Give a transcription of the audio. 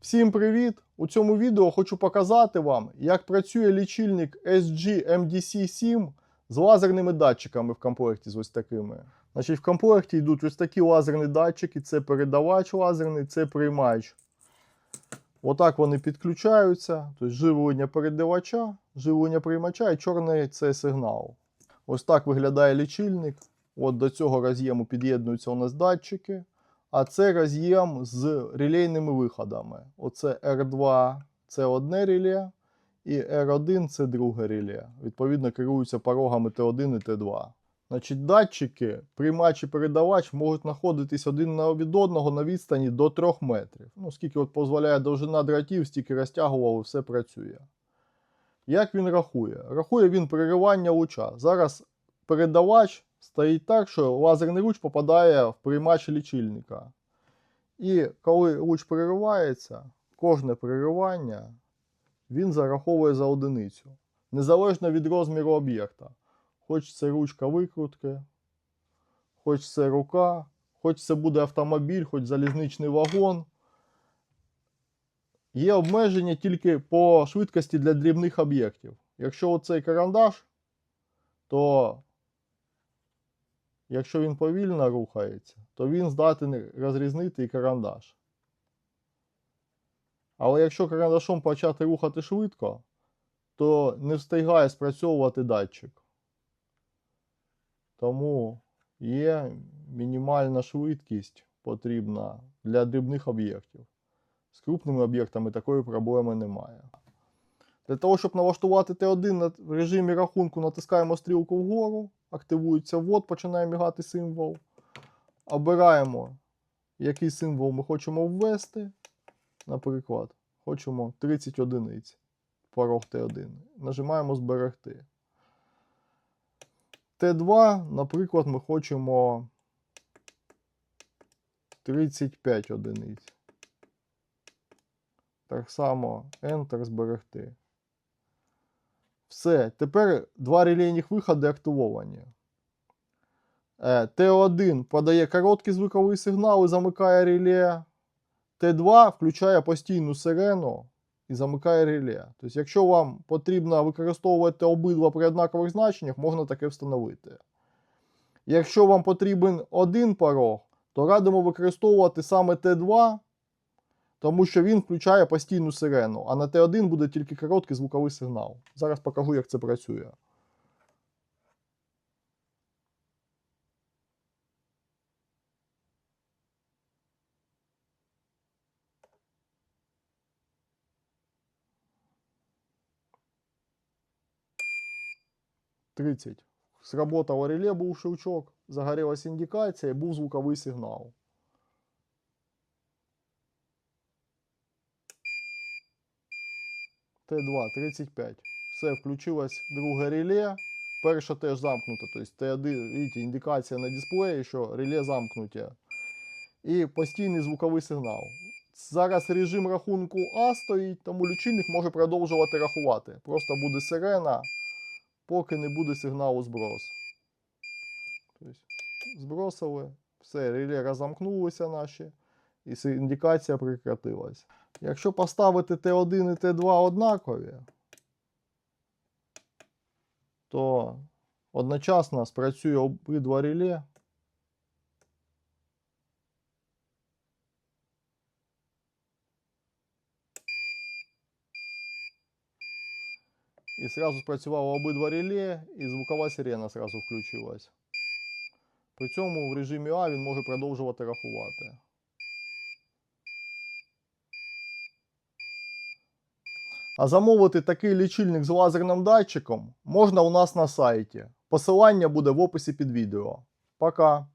Всім привіт! У цьому відео хочу показати вам, як працює лічильник SG MDC7 з лазерними датчиками в комплекті з ось такими. Значить, в комплекті йдуть ось такі лазерні датчики: це передавач лазерний, це приймач. Отак вони підключаються. Тобто живлення передавача, живлення приймача і чорний це сигнал. Ось так виглядає лічильник. От до цього роз'єму під'єднуються у нас датчики. А це роз'єм з релейними виходами. Оце R2 це одне реле, і R1 це друге реле. Відповідно, керуються порогами T1 і T2. Значить, датчики, приймач і передавач можуть знаходитись один від одного на відстані до 3 метрів. Ну, скільки от дозволяє довжина дротів, стільки розтягував і все працює. Як він рахує? Рахує він переривання луча. Зараз передавач стоїть так, що лазерний луч попадає в приймач лічильника. І коли луч переривається, кожне переривання він зараховує за одиницю. Незалежно від розміру об'єкта. Хоч це ручка викрутки, хоч це рука, хоч це буде автомобіль, хоч залізничний вагон. Є обмеження тільки по швидкості для дрібних об'єктів. Якщо оцей карандаш, то якщо він повільно рухається, то він здатен розрізнити і карандаш. Але якщо карандашом почати рухати швидко, то не встигає спрацьовувати датчик. Тому є мінімальна швидкість потрібна для дрібних об'єктів. З крупними об'єктами такої проблеми немає. Для того, щоб налаштувати Т1 в режимі рахунку, натискаємо стрілку вгору, активується ввод, починає мігати символ. Обираємо, який символ ми хочемо ввести. Наприклад, хочемо 30 одиниць. Порог Т1. Нажимаємо зберегти. Т2, наприклад, ми хочемо 35 одиниць. Так само Enter зберегти. Все. Тепер два релейних виходи активовані. Е, Т1 подає короткий звуковий сигнал і замикає реле. Т2 включає постійну сирену і замикає реле. Тобто, якщо вам потрібно використовувати обидва при однакових значеннях, можна таке встановити. Якщо вам потрібен один порог, то радимо використовувати саме Т2, тому що він включає постійну сирену, а на Т1 буде тільки короткий звуковий сигнал. Зараз покажу, як це працює. Тридцять. Сработало реле, був щелчок, загорілась індикація, був звуковий сигнал. Т2 35. Все, включилось друге реле. Перше теж замкнуто. Тобто Т1, видите, індикація на дисплеї, що реле замкнуте. І постійний звуковий сигнал. Зараз режим рахунку А стоїть, тому лічильник може продовжувати рахувати. Просто буде сирена, поки не буде сигналу зброс. Тобто, збросили, все, реле розамкнулися наші, і с- індикація прекратилась. Якщо поставити Т1 і Т2 однакові, то одночасно спрацює обидва реле. І сразу спрацювало обидва реле, і звукова сирена сразу включилась. При цьому в режимі А він може продовжувати рахувати. А замовити такий лічильник з лазерним датчиком можна у нас на сайті. Посилання буде в описі під відео. Пока!